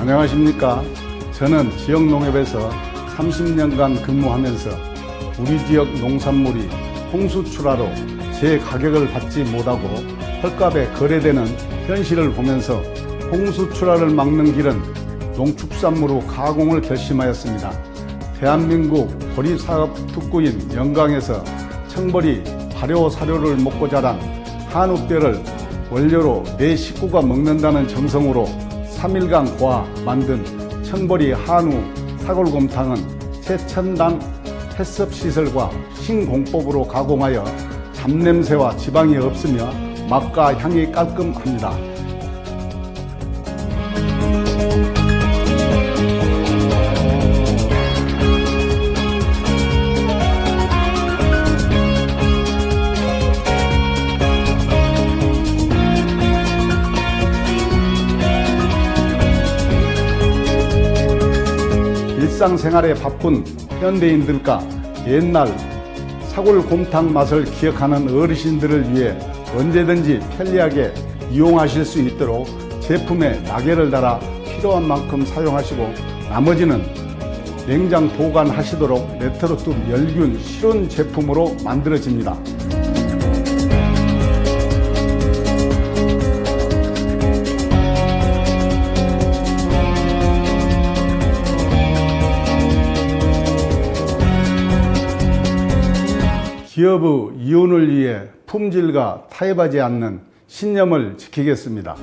안녕하십니까. 저는 지역 농협에서 30년간 근무하면서 우리 지역 농산물이 홍수출하로 제 가격을 받지 못하고 헐값에 거래되는 현실을 보면서 홍수출하를 막는 길은 농축산물로 가공을 결심하였습니다. 대한민국 보리사업 특구인 영광에서 청벌이 발효 사료를 먹고 자란 한우뼈를 원료로 내 식구가 먹는다는 정성으로 3일간 고아 만든 청보리 한우 사골곰탕은 최첨단 햇섭 시설과 신공법으로 가공하여 잡냄새와 지방이 없으며 맛과 향이 깔끔합니다. 일상생활에 바쁜 현대인들과 옛날 사골곰탕 맛을 기억하는 어르신들을 위해 언제든지 편리하게 이용하실 수 있도록 제품에 낙엽을 달아 필요한 만큼 사용하시고 나머지는 냉장 보관하시도록 레트로트 멸균 실온 제품으로 만들어집니다. 기업의 이윤을 위해 품질과 타협하지 않는 신념을 지키겠습니다.